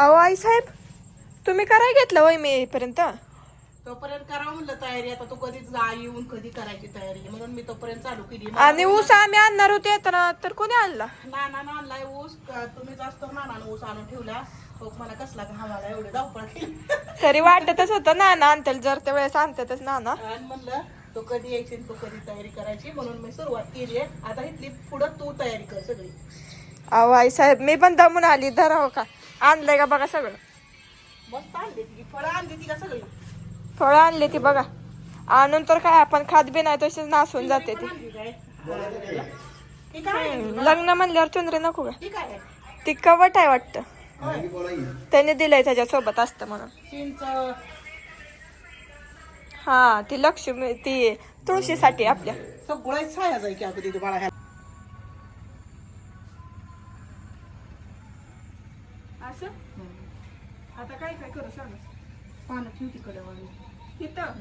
अहो आई साहेब तुम्ही कराय घेतलं वय मी येईपर्यंत तोपर्यंत करावं म्हणलं तयारी आता तू कधीच गा येऊन कधी करायची तयारी? म्हणून मी तोपर्यंत चालू केली. आणि ऊस आम्ही आणणार होते येताना तर कोणी आणला? नाना आणलाय ऊस. तुम्ही जास्त नानानं ऊस आणून ठेवला. मला कसला घामाला एवढे धावपळ केली. तरी वाटतच होतं नाना आणतील जर त्या वेळेस आणतातच नाना. आणि म्हणलं तो कधी यायची तू कधी तयारी करायची? म्हणून मी सुरुवात केली आहे. आता इथली पुढं तू तयारी कर सगळी. अहो आई साहेब मी पण दमून आली धराव का? आणलंय का बघा सगळं? मस्त आणली ती फळं आणली ती का सगळी? फळं आणली ती बघा. आणून तर काय आपण खात बी नाही तशीच नासून जाते ती. आणली काय? ती काय आहे? हम्म, लग्न म्हणल्यावर चंद्र नको का ती काय आहे? ती कवट आहे वाटतं. त्याने दिलंय त्याच्यासोबत असतं म्हणून. चिंच. हा ती लक्ष्मी ती तुळशीसाठी आपल्या. सगळं छाया जाय की अगदी बाळा ह्या काय करू सांग. पानं ठेव तिकडे वाळू. इथं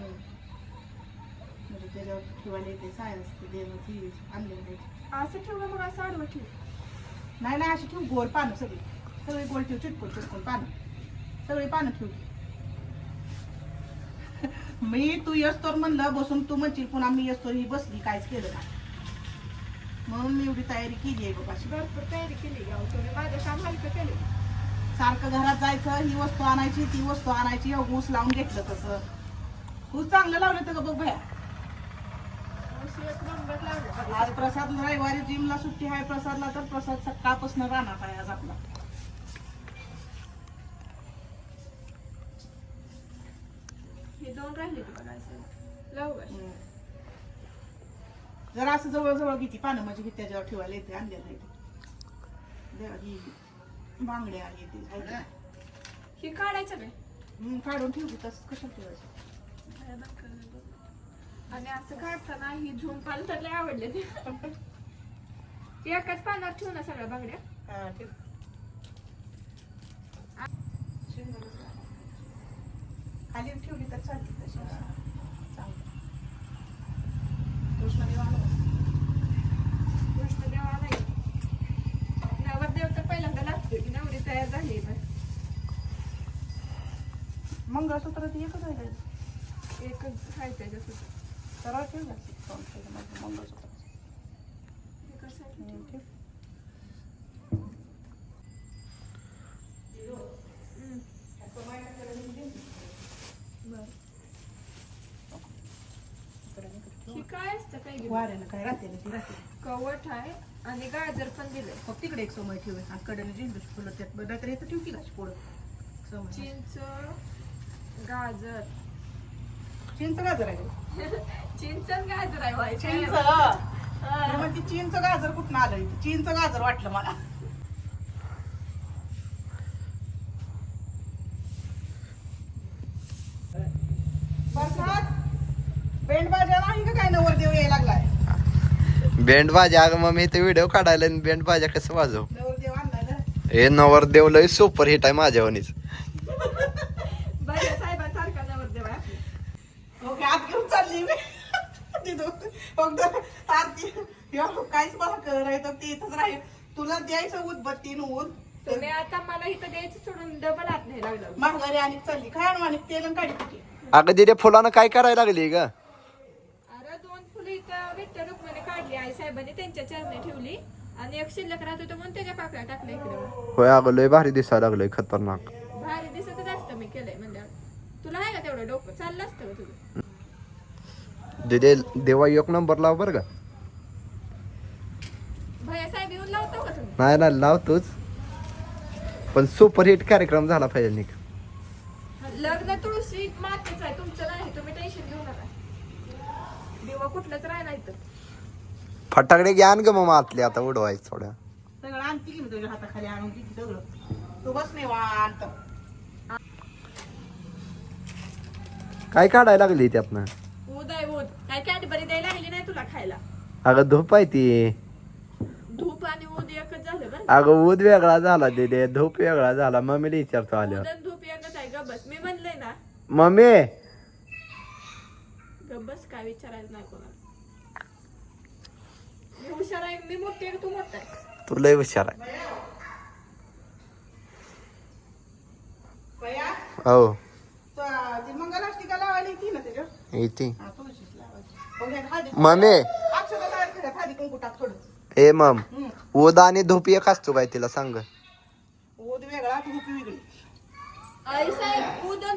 म्हणजे त्याच्यावर ठेवायला येते सायन्स देवाची आणलेली असं ठेवलं मग असं आडवं ठेव. नाही नाही अशी ठेव गोल पानं सगळी. सगळी गोल ठेव चिटकून चिटकून पानं. सगळी पानं ठेव. मी तू येस तर म्हणलं बसून तू म्हणशील पुन्हा मी येस तर ही बसली काहीच केलं ना म्हणून मी एवढी तयारी केली आहे बाबा. भरपूर तयारी केली गाव तुम्ही माझं काम हलकं केलं सारखं घरात जायचं ही वस्तू आणायची ती वस्तू आणायची ऊस लावून घेतलं तसं. ऊस चांगलं लावलं तर बघ भया. आज प्रसाद रविवारी जिमला सुट्टी आहे प्रसादला तर प्रसाद सकाळपासून राहणार आहे आज आपला. हे दोन राहिले? जरा असं जवळ जवळ किती पानं म्हणजे की त्याच्यावर ठेवायला येते आणलेलं देवा बांगड्या आहे ते आहे का? हे काढायचं काय हम्म, काढून ठेवली तसं कशाला ठेवायचं? आणि असं काढताना ही झूम पाल तर लय आवडले ते. एकाच पानावर ठेवू ना सगळ्या बांगड्या? हा, ठेव. खाली ठेवली तर चालते तशी. चांगलं कृष्णदेव आला. कृष्णदेव आलाय नवरदेव तर पहिल्यांदा लागतो की नवरी तयार झाली बस मंगळसूत्र ते एकच आहे? एकच आहे त्याच्यासोबत. सरळ ठेव ना. दोन ठेव ना, मंगळसूत्र एकच आहे. हम्म, ठेव. हम्म. बरं. इकडे नाही का ठेव. ही काय असतं काय घेऊन? वाऱ्यानं काय राहते ना ती राहते. कवट आहे आणि गाजर पण दिलंय. फक्त तिकडे एक समय ठेव आणि कडेने झेंडूची फुलं त्यात बरं नाहीतर इथं ठेव की पुढं समय चिंच गाजर. चिंच गाजर आहे. चिंच आणि गाजर आहे चिंच. हा. ती चिंच गाजर कुठं आलं? इथं चिंच गाजर वाटलं मला. बरसात? बेंडबाजा नाही का काय नवरदेव यायला लागलाय बँड बाजा अगं मग मी ते व्हिडिओ काढायला बँड बाजा कसं वाजव? हे नवरदेव लय सुपर हिट आहे माझ्यावनीच ह्यो काहीच मला करायचं ते इथंच राहील. तुला द्यायचं उदबत्तीन ऊन तुम्ही आता मला इथं द्यायचं सोडून डबल हात नाही लागलं माघारी आणि चालली. काय आणू आणि तेल आणि काढी पिठी अगं दिदे फुलानं काय करायला लागली ग? अरे दोन फुलं इथं विठ्ठल आई साहेबांनी त्यांच्या चरणी ठेवली आणि एक शिल्लक राहत होतं म्हणून त्याच्या पाकळ्या टाकल्या इकडे. होय अगं लय भारी दिसायला लागलंय खतरनाक. भारी दिसतच असतं मी केलंय म्हणल्यावर. तुला आहे का तेवढं डोकं? चाललं असतं का तुझं. दिदे देवा एक नंबर लाव बरं का. भैया साहेब येऊन लावतो का तुम्ही? नाही ना लावतोच. पण सुपर हिट कार्यक्रम झाला पाहिजे निक. लग्न तुळशी मातेच आहे तुमचं नाही तुम्ही टेन्शन घेऊ नका. दिवा कुठलंच राहिला इथं. फटाकडे घ्यान ग मग आतले आता उडवायचं थोड्या सगळं आणते की मी तुझ्या हाताखाली आणून किती सगळं. तू बस नाही वांत काय काढायला लागली त्यातनं आहे ऊद काय कॅडबरी द्यायला लागली नाही तुला खायला? अगं धूप आहे ती. धूप आणि ऊद एकच झालं बरं अगं ऊद वेगळा झाला दिदे धूप वेगळा झाला. मम्मीला विचारतो आल्यावर. आणि धूप एकच आहे मी म्हणलंय ना. मम्मी! गबस काय विचारायचं नाही कोणाला. मी हुशार आहे मी मोठी आहे का तू मोठा आहे? तू लय हुशार आहे. हो. त- ती मंगलाष्टिका लावायला येते ना त्याच्यावर? येते. हा, तुळशीच लावायची. मग ह्यात हळदी- मम्मी अक्षता तयार करा, हळदी कुंकू टाक थोडं. ए मम. हम्म. उदा आणि धूप एक असतो काय तिला सांग. ओद वेगळा धूप वेगळी. आई साहेब उदल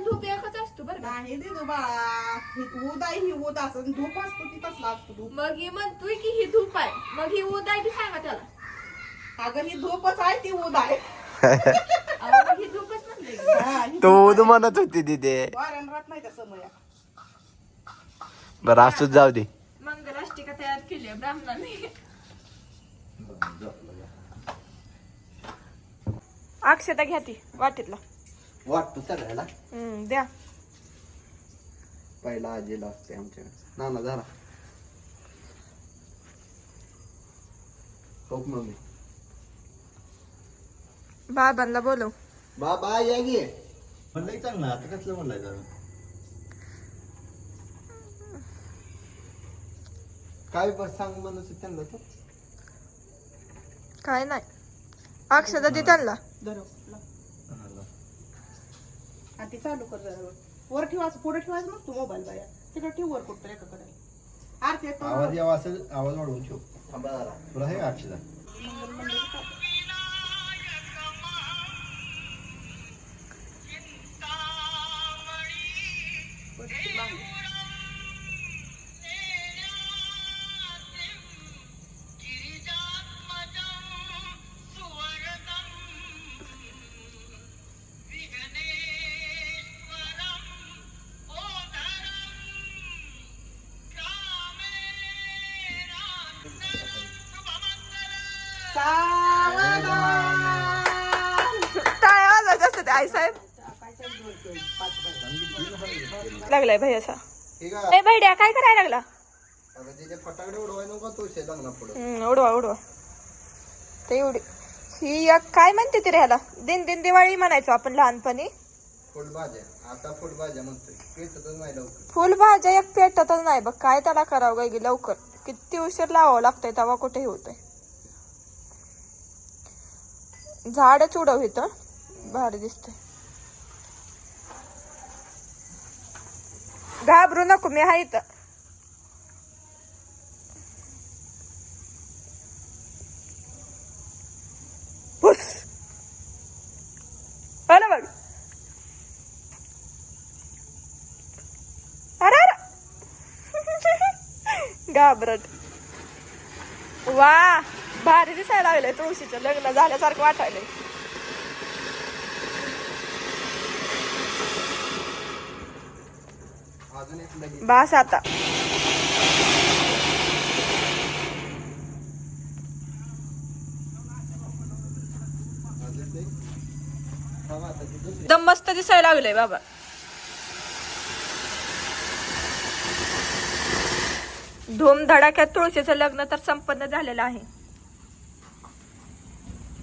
नाही दे दो बाळा. ही ऊद आहे ही ऊद असं. धूप असतो ती तसला असतो धूप. मग ही म्हणतोय की ही धूप आहे. मग ही उद आहे ती सांगा त्याला. अगं ही धूपच आहे ती ऊद आहे. अहो, मग ही धूपच म्हणले हा, ही तू उद म्हणत होती तिथे वाऱ्यानं राहत नाही त्या समया. बरं असूच जाऊ दे. मंगलाष्टिका तयार केली आहे ब्राह्मणाने. अक्षता घ्या ती वाटीतला. वाटतो सगळ्याला. हम्म, द्या. पहिला आजीला असते आमच्याकडे नाना झाला. हो मम्मी. बाबांना बोलव. बाबा या गे. म्हणलं चांगलं आता कसलं म्हणलंय जरा काय बस सांग म्हणत होती त्यांना तू? काय नाही. अक्षता दे त्यांना. धरो ती चालू कर जरा. वर. ठेवायचं पुढे ठेवायचं नसतो मोबाईल बाया तिकडे ठेव वर कुठं एकाकडे आरती येतो आवाज यावा असं आवाज वाढवून ठेव थांबा जरा तुला हे अक्षदा सावधान. टाळ्या वाजवायच्या असतात आई साहेब. लागलाय भाई असा. ए भैड्या काय करायला लागला? फटाकडे उडवाय नको तो पुढे. उडवा उडवा. ते एवढी ही एक काय म्हणते ती ह्याला? दिन दिन दिवाळी म्हणायचो आपण लहानपणी. फुलभाज्या आता फुलभाज्या म्हणतोय. पेटतच नाही लवकर. फुलभाज्या एक पेटतच नाही बघ. काय त्याला करावं काय की लवकर. किती उशीर लावावं लागतंय तेव्हा कुठे होतंय. झाडच उडव इथं. भारी दिसतंय. घाबरू नको मी हा इथं. फुस बघ. अरे अरे. घाबरट. वा. भारी दिसायला लागलंय तुळशीचं लग्न झाल्यासारखं वाटायलंय. बास आता. एकदम मस्त दिसायला लागलंय बाबा. धूम धडाक्यात तुळशीचं लग्न तर संपन्न झालेलं आहे.